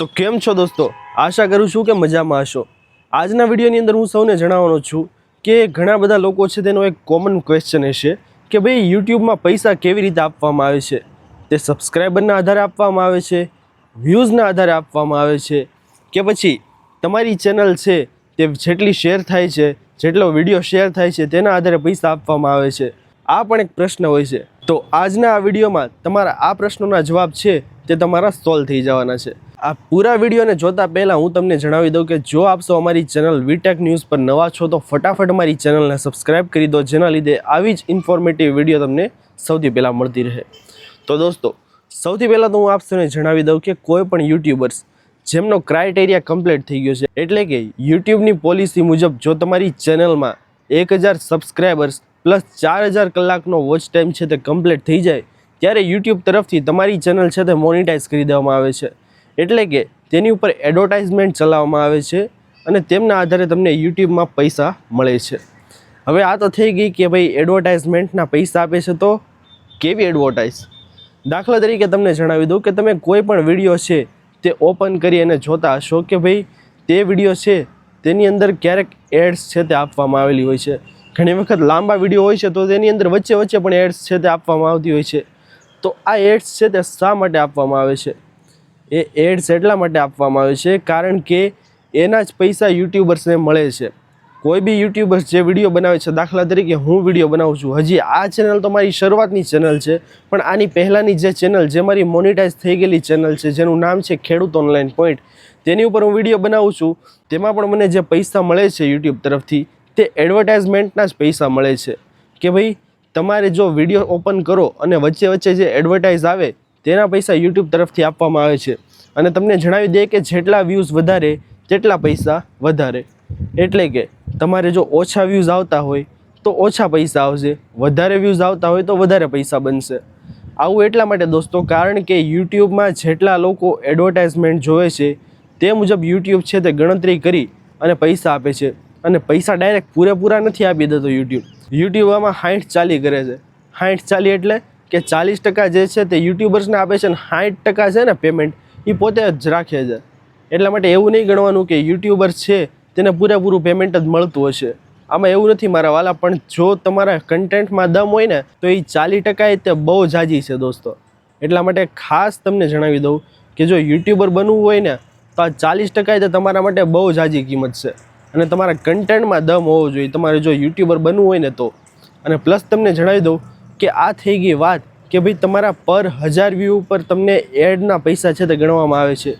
તો કેમ છો દોસ્તો? આશા કરું છું કે મજામાં હશો. આજના વિડીયોની અંદર હું સૌને જણાવવાનો છું કે ઘણા બધા લોકો છે તેનો એક કોમન ક્વેશ્ચન હશે કે ભાઈ, યુટ્યુબમાં પૈસા કેવી રીતે આપવામાં આવે છે? તે સબસ્ક્રાઈબરના આધારે આપવામાં આવે છે વ્યૂઝના આધારે આપવામાં આવે છે, કે પછી તમારી ચેનલ છે તે જેટલી શેર થાય છે, જેટલો વીડિયો શેર થાય છે તેના આધારે પૈસા આપવામાં આવે છે. આ પણ એક પ્રશ્ન હોય છે. તો આજના આ વિડીયોમાં તમારા આ પ્રશ્નોના જવાબ છે તે તમારા સોલ્વ થઈ જવાના છે. આ પૂરા વિડીયોને જોતા પહેલાં હું તમને જણાવી દઉં કે જો આપશો અમારી ચેનલ વીટેક ન્યૂઝ પર નવા છો તો ફટાફટ અમારી ચેનલને સબસ્ક્રાઇબ કરી દો, જેના લીધે આવી જ ઇન્ફોર્મેટિવ વીડિયો તમને સૌથી પહેલાં મળતી રહે. તો દોસ્તો, સૌથી પહેલાં તો હું આપશોને જણાવી દઉં કે કોઈ પણ યુટ્યુબર્સ જેમનો ક્રાઇટેરિયા કમ્પ્લીટ થઈ ગયો છે, એટલે કે યુટ્યુબની પોલિસી મુજબ જો તમારી ચેનલમાં એક હજાર સબસ્ક્રાઈબર્સ પ્લસ ચાર હજાર કલાકનો વોચ ટાઈમ છે તે કમ્પ્લીટ થઈ જાય, ત્યારે યુટ્યુબ તરફથી તમારી ચેનલ છે તે મોનિટાઈઝ કરી દેવામાં આવે છે. એટલે કે તેની ઉપર એડવર્ટાઇઝમેન્ટ ચલાવવામાં આવે છે અને તેમના આધારે તમને યુટ્યુબમાં પૈસા મળે છે. હવે આ તો થઈ ગઈ કે ભાઈ એડવર્ટાઇઝમેન્ટના પૈસા આપે છે તો કેવી એડવર્ટાઇઝ? દાખલા તરીકે તમને જણાવી દઉં કે તમે કોઈ પણ વીડિયો છે તે ઓપન કરી અને જોતા હશો કે ભાઈ તે વીડિયો છે તેની અંદર ક્યારેક એડ્સ છે તે આપવામાં આવેલી હોય છે. ઘણી વખત લાંબા વીડિયો હોય છે તો તેની અંદર વચ્ચે વચ્ચે પણ એડ્સ છે તે આપવામાં આવતી હોય છે. તો આ એડ્સ છે તે શા માટે આપવામાં આવે છે? એ એડ્સ એટલા માટે આપવામાં આવે છે, કારણ કે એના જ પૈસા યુટ્યુબર્સને મળે છે. કોઈ બી યુટ્યુબર્સ જે વીડિયો બનાવે છે, દાખલા તરીકે હું વીડિયો બનાવું છું, હજી આ ચેનલ તો મારી શરૂઆતની ચેનલ છે, પણ આની પહેલાંની જે ચેનલ જે મારી મોનિટાઈઝ થઈ ગયેલી ચેનલ છે, જેનું નામ છે ખેડૂત ઓનલાઈન પોઈન્ટ તેની ઉપર હું વીડિયો બનાવું છું, તેમાં પણ મને જે પૈસા મળે છે યુટ્યુબ તરફથી, તે એડવર્ટાઇઝમેન્ટના જ પૈસા મળે છે. કે ભાઈ, તમારે જો વીડિયો ઓપન કરો અને વચ્ચે વચ્ચે જે એડવર્ટાઇઝ આવે તેના પૈસા યુટ્યુબ તરફથી આપવામાં આવે છે. અને તમને જણાવી દે કે જેટલા વ્યૂઝ વધારે, તેટલા પૈસા વધારે. એટલે કે તમારે જો ઓછા વ્યૂઝ આવતા હોય, તો ઓછા પૈસા આવશે. વધારે વ્યૂઝ આવતા હોય તો વધારે પૈસા બનશે. આવું એટલા માટે દોસ્તો, કારણ કે યુટ્યુબમાં જેટલા લોકો એડવર્ટાઇઝમેન્ટ જોવે છે, તે મુજબ યુટ્યુબ છે તે ગણતરી કરી અને પૈસા આપે છે. અને પૈસા ડાયરેક્ટ પૂરેપૂરા નથી આપી દેતો યુટ્યુબ. યુટ્યુબ આમાં હાઈઠ ચાલી કરે છે. હાઈઠ ચાલી એટલે કે ચાલીસ ટકા જે છે તે યુટ્યુબર્સને આપે છે અને સાઠ ટકા છે ને પેમેન્ટ એ પોતે જ રાખે છે. એટલા માટે એવું નહીં ગણવાનું કે યુટ્યુબર છે, તેને પૂરેપૂરું પેમેન્ટ જ મળતું હશે. આમાં એવું નથી, મારા વાલા, પણ જો તમારા કન્ટેન્ટમાં દમ હોય ને, તો એ ચાલીસ ટકા તે બહુ જાજી છે દોસ્તો. એટલા માટે ખાસ તમને જણાવી દઉં કે જો યુટ્યુબર બનવું હોય ને, તો આ ચાલીસ ટકા તે તમારા માટે બહુ જાજી કિંમત છે. અને તમારા કન્ટેન્ટમાં દમ હોવો જોઈએ. તમારે જો યુટ્યુબર બનવું હોય ને તો. અને પ્લસ તમને જણાવી દઉં કે આ થઈ ગઈ વાત કે ભાઈ તમારા પર હજાર વ્યૂ ઉપર તમને એડના પૈસા છે તે ગણવામાં આવે છે.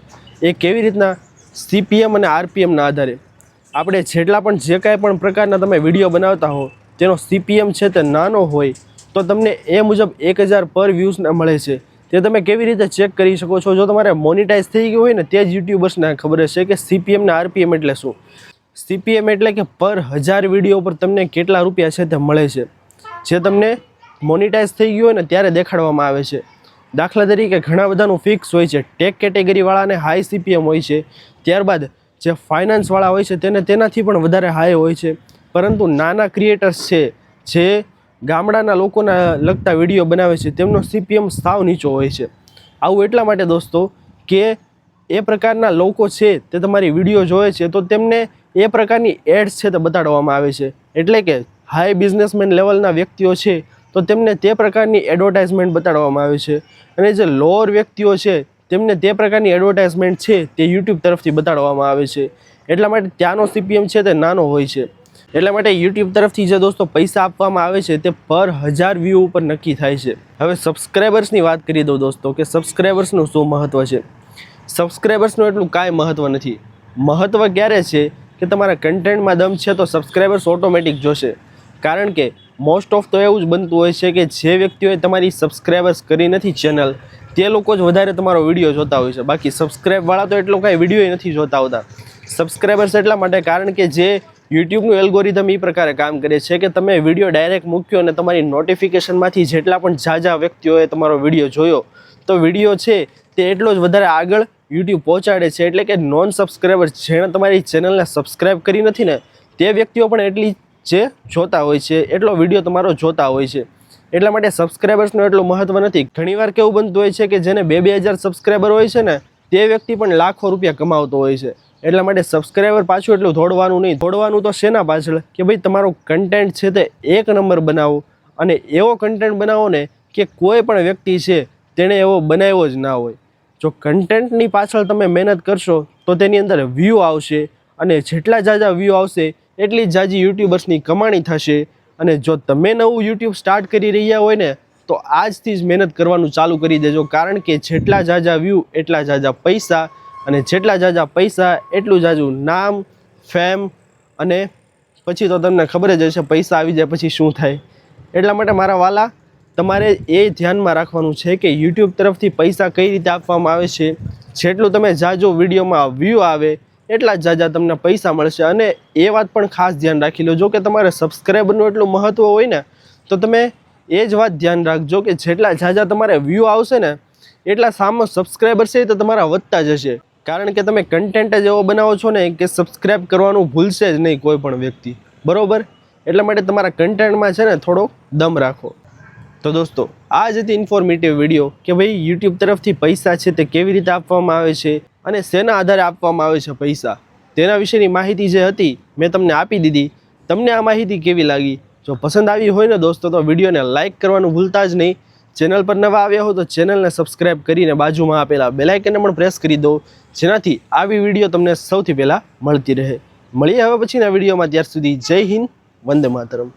એ કેવી રીતના સીપીએમ અને આરપીએમના આધારે? આપણે જેટલા પણ જે કાંઈ પણ પ્રકારના તમે વીડિયો બનાવતા હો, તેનો સીપીએમ છે તે નાનો હોય, તો તમને એ મુજબ એક હજાર પર વ્યૂઝના મળે છે. તે તમે કેવી રીતે ચેક કરી શકો છો? જો તમારે મોનિટાઈઝ થઈ ગયું હોય ને, તે જ યુટ્યુબર્સને ખબર હશે કે સીપીએમ ને આરપીએમ એટલે શું? સીપીએમ એટલે કે પર હજાર વીડિયો પર તમને કેટલા રૂપિયા છે તે મળે છે. જે તમને મોનિટાઈઝ થઈ ગયું હોય ને ત્યારે દેખાડવામાં આવે છે. દાખલા તરીકે ઘણા બધાનું ફિક્સ હોય છે. ટેક કેટેગરીવાળાને હાઈ સીપીએમ હોય છે. ત્યારબાદ જે ફાઇનાન્સવાળા હોય છે તેને તેનાથી પણ વધારે હાઈ હોય છે. પરંતુ નાના ક્રિએટર્સ છે, જે ગામડાના લોકોના લગતા વીડિયો બનાવે છે, તેમનો સીપીએમ સાવ નીચો હોય છે. આવું એટલા માટે દોસ્તો કે એ પ્રકારના લોકો છે તે તમારી વીડિયો જોવે છે તો તેમને એ પ્રકારની એડ્સ છે તે બતાડવામાં આવે છે. એટલે કે હાઈ બિઝનેસમેન લેવલના વ્યક્તિઓ છે તો તેમને તે પ્રકારની એડવર્ટાઇઝમેન્ટ બતાડવામાં આવે છે. અને જે લોઅર વ્યક્તિઓ છે, તેમને તે પ્રકારની એડવર્ટાઇઝમેન્ટ છે તે યુટ્યુબ તરફથી બતાડવામાં આવે છે. એટલા માટે ત્યાંનો સીપીએમ છે તે નાનો હોય છે. એટલા માટે યુટ્યુબ તરફથી જે દોસ્તો પૈસા આપવામાં આવે છે તે પર હજાર વ્યૂ ઉપર નક્કી થાય છે. હવે સબસ્ક્રાઈબર્સની વાત કરી દઉં દોસ્તો કે સબસ્ક્રાઈબર્સનું શું મહત્ત્વ છે? સબસ્ક્રાઈબર્સનું એટલું કાંઈ મહત્ત્વ નથી. મહત્ત્વ ક્યારે છે કે તમારા કન્ટેન્ટમાં દમ છે તો સબસ્ક્રાઈબર્સ ઓટોમેટિક જોશે. કારણ કે મોસ્ટ ઓફ તો એવું જ બનતું હોય છે કે જે વ્યક્તિઓએ તમારી સબસ્ક્રાઈબર્સ કરી નથી ચેનલ તે લોકો જ વધારે તમારો વીડિયો જોતા હોય છે. બાકી સબસ્ક્રાઈબવાળા તો એટલો કાંઈ વીડિયો નથી જોતા હોતા. સબસ્ક્રાઈબર્સ એટલા માટે કારણ કે જે યુટ્યુબનું એલ્ગોરિધમ એ પ્રકારે કામ કરે છે કે તમે વીડિયો ડાયરેક્ટ મૂક્યો અને તમારી નોટિફિકેશનમાંથી જેટલા પણ ઝાઝા વ્યક્તિઓએ તમારો વીડિયો જોયો, તો વીડિયો છે તે એટલો જ વધારે આગળ યુટ્યુબ પહોંચાડે છે. એટલે કે નોન સબસ્ક્રાઈબર જેણે તમારી ચેનલને સબસ્ક્રાઈબ કરી નથી ને, તે વ્યક્તિઓ પણ એટલી જે જોતા હોય છે, એટલો વીડિયો તમારો જોતા હોય છે. એટલા માટે સબસ્ક્રાઈબર્સનું એટલું મહત્ત્વ નથી. ઘણીવાર કેવું બનતું હોય છે કે જેને બે બે હજાર સબસ્ક્રાઈબર હોય છે ને, તે વ્યક્તિ પણ લાખો રૂપિયા કમાવતો હોય છે. એટલા માટે સબસ્ક્રાઈબર પાછું એટલું દોડવાનું નહીં. દોડવાનું તો શેના પાછળ? કે ભાઈ તમારો કન્ટેન્ટ છે તે એક નંબર બનાવો. અને એવો કન્ટેન્ટ બનાવો ને કે કોઈ પણ વ્યક્તિ છે તેણે એવો બનાવ્યો જ ના હોય. જો કન્ટેન્ટની પાછળ તમે મહેનત કરશો, તો તેની અંદર વ્યૂ આવશે અને જેટલા જાજા વ્યૂ આવશે એટલી જ જાજી યુટ્યુબર્સની કમાણી થશે. અને જો તમે નવું યુટ્યુબ સ્ટાર્ટ કરી રહ્યા હોય ને, તો આજથી જ મહેનત કરવાનું ચાલુ કરી દેજો. કારણ કે જેટલા જાજા વ્યૂ એટલા જાજા પૈસા. અને જેટલા જાજા પૈસા, એટલું જાજુ નામ ફેમ અને પછી તો તમને ખબર જ હશે પૈસા આવી જાય પછી શું થાય. એટલા માટે મારા વાલા, તમારે એ ધ્યાનમાં રાખવાનું છે કે યુટ્યુબ તરફથી પૈસા કઈ રીતે આપવામાં આવે છે. જેટલું તમે જાજો વિડીયોમાં વ્યૂ આવે એટલા જ જાજા તમને પૈસા મળશે. અને એ વાત પણ ખાસ ધ્યાન રાખી લો જો કે તમારે સબસ્ક્રાઈબરનું એટલું મહત્ત્વ હોય ને, તો તમે એ જ વાત ધ્યાન રાખજો કે જેટલા જાજા તમારે વ્યૂ આવશે ને, એટલા સામો સબસ્ક્રાઈબર છે તો તમારા વધતા જશે. કારણ કે તમે કન્ટેન્ટ જ એવો બનાવો છો ને કે સબસ્ક્રાઈબ કરવાનું ભૂલશે જ નહીં કોઈ પણ વ્યક્તિ. બરાબર? એટલા માટે તમારા કન્ટેન્ટમાં છે ને થોડો દમ રાખો. તો દોસ્તો, આ જ હતી ઇન્ફોર્મેટિવ વીડિયો કે ભાઈ યુટ્યુબ તરફથી પૈસા છે તે કેવી રીતે આપવામાં આવે છે? અને શેના આધારે આપવામાં આવે છે પૈસા? તેના વિશેની માહિતી જે હતી, મેં તમને આપી દીધી. તમને આ માહિતી કેવી લાગી? જો પસંદ આવી હોય ને દોસ્તો, તો વિડીયોને લાઇક કરવાનું ભૂલતા જ નહીં. ચેનલ પર નવા આવ્યા હો તો ચેનલને સબસ્ક્રાઇબ કરીને બાજુમાં આપેલા બેલાઇકનને પણ પ્રેસ કરી દો, જેનાથી આવી વીડિયો તમને સૌથી પહેલાં મળતી રહે. મળીએ હવે પછીના વિડીયોમાં, ત્યાર સુધી જય હિન્દ, વંદે માતરમ.